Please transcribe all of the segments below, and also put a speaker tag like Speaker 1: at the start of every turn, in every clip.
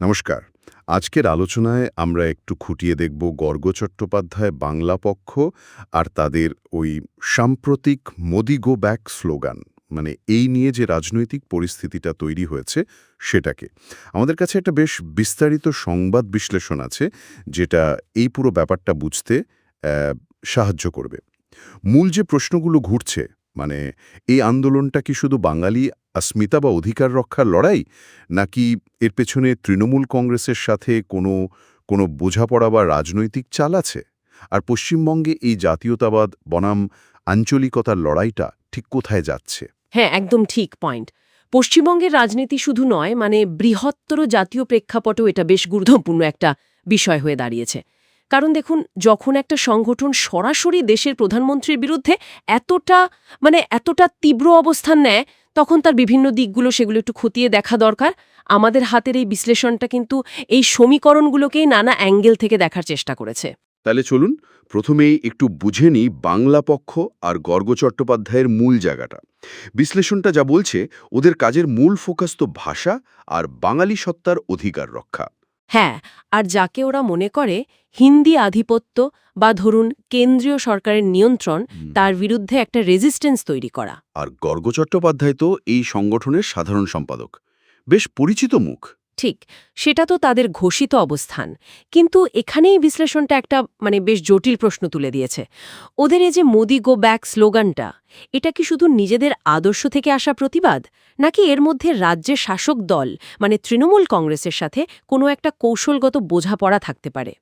Speaker 1: নমস্কার। আজকের আলোচনায় আমরা একটু খুঁটিয়ে দেখব গর্গ চট্টোপাধ্যায় বাংলা পক্ষ আর তাদের ওই সাম্প্রতিক মোদি গো ব্যাক স্লোগান মানে এই নিয়ে যে রাজনৈতিক পরিস্থিতিটা তৈরি হয়েছে সেটাকে। আমাদের কাছে একটা বেশ বিস্তারিত সংবাদ বিশ্লেষণ আছে, যেটা এই পুরো ব্যাপারটা বুঝতে সাহায্য করবে। মূল যে প্রশ্নগুলো ঘুরছে মানে এই আন্দোলনটা কি শুধু বাঙালি অস্মিতা বা অধিকার রক্ষার লড়াই? নাকি এর পেছনে তৃণমূল কংগ্রেসের সাথে কোনো কোনো বোঝাপড়া বা রাজনৈতিক চাল আছে? আর পশ্চিমবঙ্গে এই জাতীয়তাবাদ, বনাম, আঞ্চলিকতার লড়াইটা ঠিক কোথায় যাচ্ছে?
Speaker 2: হ্যাঁ একদম ঠিক পয়েন্ট পশ্চিমবঙ্গের রাজনীতি শুধু নয় মানে বৃহত্তর জাতীয় প্রেক্ষাপটও এটা বেশ গুরুত্বপূর্ণ একটা বিষয় হয়ে দাঁড়িয়েছে। কারণ দেখুন, যখন একটা সংগঠন সরাসরি দেশের প্রধানমন্ত্রীর বিরুদ্ধে এতটা মানে এতটা তীব্র অবস্থান নেয়, তখন তার বিভিন্ন দিকগুলো সেগুলো একটু খতিয়ে দেখা দরকার। আমাদের হাতের এই বিশ্লেষণটা কিন্তু এই সমীকরণগুলোকেই নানা অ্যাঙ্গেল থেকে দেখার চেষ্টা করেছে।
Speaker 1: তাহলে চলুন, প্রথমেই একটু বুঝে নিই বাংলা পক্ষ আর গর্গ চট্টোপাধ্যায়ের মূল জায়গাটা। বিশ্লেষণটা যা বলছে, ওদের কাজের মূল ফোকাস তো ভাষা আর বাঙালি সত্তার অধিকার রক্ষা।
Speaker 2: হ্যাঁ আর যাকে ওরা মনে করে হিন্দি আধিপত্য বা ধরুন কেন্দ্রীয় সরকারের নিয়ন্ত্রণ তার বিরুদ্ধে একটা রেজিস্ট্যান্স তৈরি করা।
Speaker 1: আর গর্গ চট্টোপাধ্যায় তো এই সংগঠনের সাধারণ সম্পাদক। বেশ পরিচিত মুখ।
Speaker 2: ঠিক, সেটা তো তাদের ঘোষিত অবস্থান। কিন্তু এখানেই বিশ্লেষণটা একটা মানে বেশ জটিল প্রশ্ন তুলে দিয়েছে। ওদের এই যে মোদি গো ব্যাক স্লোগানটা, এটা কি শুধু নিজেদের আদর্শ থেকে আসা প্রতিবাদ? নাকি এর মধ্যে রাজ্যের শাসক দল মানে তৃণমূল কংগ্রেসের সাথে কোনো একটা কৌশলগত বোঝাপড়া থাকতে পারে?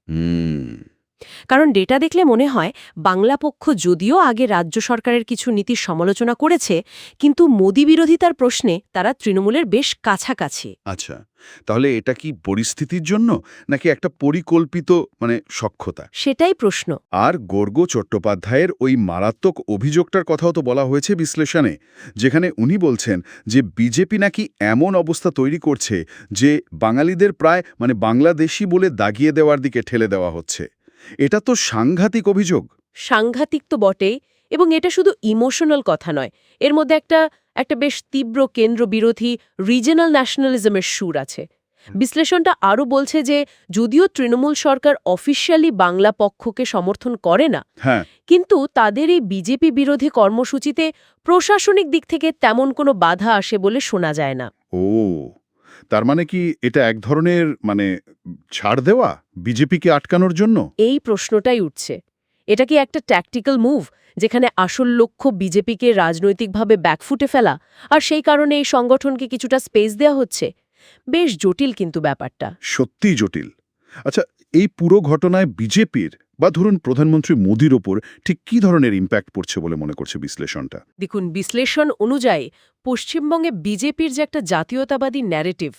Speaker 2: কারণ ডেটা দেখলে মনে হয় বাংলা পক্ষ যদিও আগে রাজ্য সরকারের কিছু নীতির সমালোচনা করেছে কিন্তু মোদি বিরোধিতার প্রশ্নে তারা তৃণমূলের বেশ কাছাকাছি।
Speaker 1: আচ্ছা তাহলে এটা কি পরিস্থিতির জন্য নাকি একটা পরিকল্পিত মানে সক্ষতা?
Speaker 2: সেটাই প্রশ্ন।
Speaker 1: আর গর্গ চট্টোপাধ্যায়ের ওই মারাত্মক অভিযোগটার কথাও তো বলা হয়েছে বিশ্লেষণে যেখানে উনি বলছেন যে বিজেপি নাকি এমন অবস্থা তৈরি করছে যে বাঙালিদের প্রায় মানে বাংলাদেশি বলে দাগিয়ে দেওয়ার দিকে ঠেলে দেওয়া হচ্ছে। এটা তো সাংঘাতিক অভিযোগ।
Speaker 2: সাংঘাতিক তো বটেই এবং এটা শুধু ইমোশনাল কথা নয়। এর মধ্যে একটা একটা বেশ তীব্র কেন্দ্র বিরোধী রিজনাল ন্যাশনালিজমের সুর আছে। বিশ্লেষণটা আরও বলছে যে যদিও তৃণমূল সরকার অফিসিয়ালি বাংলা পক্ষকে সমর্থন করে না
Speaker 1: হ্যাঁ।
Speaker 2: কিন্তু তাদের এই বিজেপি বিরোধী কর্মসূচিতে প্রশাসনিক দিক থেকে তেমন কোনো বাধা আসে বলে শোনা যায় না।
Speaker 1: ও। তার মানে কি এটা এক ধরনের মানে ছাড় দেওয়া বিজেপিকে আটকানোর জন্য?
Speaker 2: এই প্রশ্নটাই উঠছে। এটা কি একটা ট্যাকটিক্যাল মুভ যেখানে আসল লক্ষ্য বিজেপিকে রাজনৈতিকভাবে ব্যাকফুটে ফেলা আর সেই কারণে এই সংগঠনকে কিছুটা স্পেস দেওয়া হচ্ছে? বেশ জটিল কিন্তু ব্যাপারটা।
Speaker 1: সত্যিই জটিল। আচ্ছা এই পুরো ঘটনায় বিজেপির বা ধরুন প্রধানমন্ত্রী মোদির ওপর ঠিক কী ধরনের ইম্প্যাক্ট পড়ছে বলে মনে করছে বিশ্লেষণটা?
Speaker 2: দেখুন, বিশ্লেষণ অনুযায়ী পশ্চিমবঙ্গে বিজেপির যে একটা জাতীয়তাবাদী ন্যারেটিভ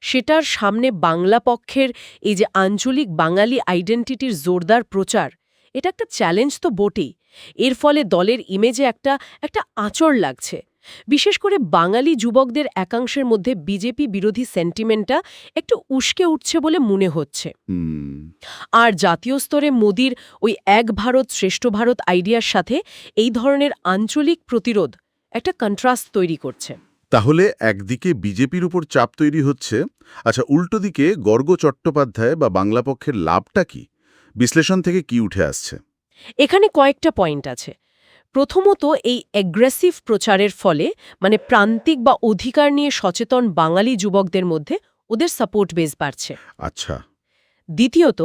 Speaker 2: সেটার সামনে বাংলা পক্ষের এই যে আঞ্চলিক বাঙালি আইডেন্টিটির জোরদার প্রচার, এটা একটা চ্যালেঞ্জ তো বটেই। এর ফলে দলের ইমেজে একটা একটা আঁচড় লাগছে। বিশেষ করে বাঙালি যুবকদের একাংশের মধ্যে বিজেপি বিরোধী সেন্টিমেন্টটা একটু উস্কে উঠছে বলে মনে হচ্ছে। আর জাতীয় স্তরে মোদির ওই এক ভারত শ্রেষ্ঠ ভারত আইডিয়ার সাথে এই ধরনের আঞ্চলিক প্রতিরোধ একটা কন্ট্রাস্ট তৈরি করছে।
Speaker 1: তাহলে একদিকে বিজেপির উপর চাপ তৈরি হচ্ছে। আচ্ছা উল্টো দিকে গর্গ চট্টোপাধ্যায় বা বাংলা পক্ষের লাভটা কি? বিশ্লেষণ থেকে কি উঠে আসছে?
Speaker 2: এখানে কয়েকটা পয়েন্ট আছে। প্রথমত এই অ্যাগ্রেসিভ প্রচারের ফলে মানে প্রান্তিক বা অধিকার নিয়ে সচেতন বাঙালি যুবকদের মধ্যে ওদের সাপোর্ট বেস বাড়ছে।
Speaker 1: আচ্ছা।
Speaker 2: দ্বিতীয়ত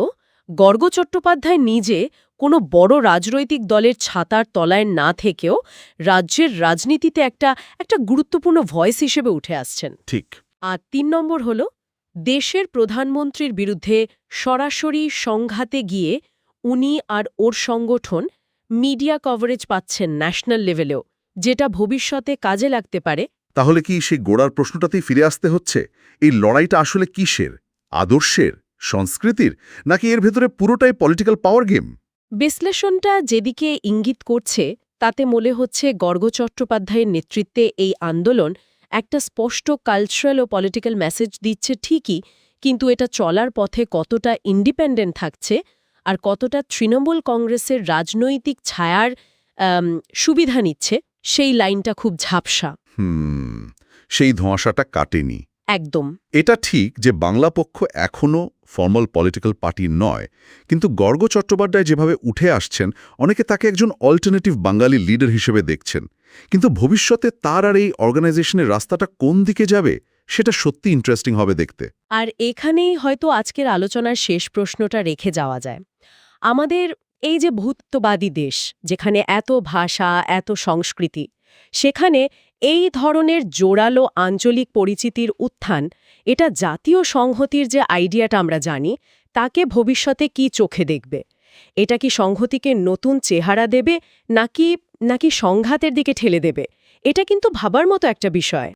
Speaker 2: গর্গ চট্টোপাধ্যায় নিজে কোনো বড় রাজনৈতিক দলের ছাতার তলায় না থেকেও রাজ্যের রাজনীতিতে একটা একটা গুরুত্বপূর্ণ ভয়েস হিসেবে উঠে আসছেন।
Speaker 1: ঠিক।
Speaker 2: আর তিন নম্বর হল দেশের প্রধানমন্ত্রীর বিরুদ্ধে সরাসরি সংঘাতে গিয়ে উনি আর ওর সংগঠন মিডিয়া কভারেজ পাচ্ছেন ন্যাশনাল লেভেলেও যেটা ভবিষ্যতে কাজে লাগতে পারে।
Speaker 1: তাহলে কি সেই গোড়ার প্রশ্নটাতেই ফিরে আসতে হচ্ছে? এই লড়াইটা আসলে কিসের? আদর্শের? সংস্কৃতির? নাকি এর ভেতরে পুরোটাই পলিটিক্যাল পাওয়ার গেম
Speaker 2: বিশ্লেষণটা যেদিকে ইঙ্গিত করছে তাতে মনে হচ্ছে গর্গ চট্টোপাধ্যায়ের নেতৃত্বে এই আন্দোলন একটা স্পষ্ট কালচারাল ও পলিটিক্যাল মেসেজ দিচ্ছে ঠিকই কিন্তু এটা চলার পথে কতটা ইন্ডিপেন্ডেন্ট থাকছে আর কতটা তৃণমূল কংগ্রেসের রাজনৈতিক ছায়ার সুবিধা নিচ্ছে সেই লাইনটা খুব ঝাপসা।
Speaker 1: হুম সেই ধোঁয়াশাটা কাটেনি।
Speaker 2: একদম।
Speaker 1: এটা ঠিক যে বাংলা পক্ষ এখনও ফর্মাল পলিটিক্যাল পার্টি নয় কিন্তু গর্গ চট্টোপাধ্যায় যেভাবে উঠে আসছেন অনেকে তাকে একজন অল্টারনেটিভ বাঙালি লিডার হিসেবে দেখছেন। কিন্তু ভবিষ্যতে তার আর এই অর্গানাইজেশনের রাস্তাটা কোন দিকে যাবে? সেটা সত্যি ইন্টারেস্টিং হবে দেখতে।
Speaker 2: আর এখানেই হয়তো আজকের আলোচনার শেষ প্রশ্নটা রেখে যাওয়া যায়। আমাদের এই যে ভূতবাদী দেশ, যেখানে এত ভাষা, এত সংস্কৃতি, সেখানে এই ধরনের জোরালো আঞ্চলিক পরিচিতির উত্থান, এটা জাতীয় সংহতির যে আইডিয়াটা আমরা জানি, তাকে ভবিষ্যতে কি চোখে দেখবে? এটা কি সংহতিকে নতুন চেহারা দেবে, নাকি নাকি সংঘাতের দিকে ঠেলে দেবে? এটা কিন্তু ভাবার মতো একটা বিষয়।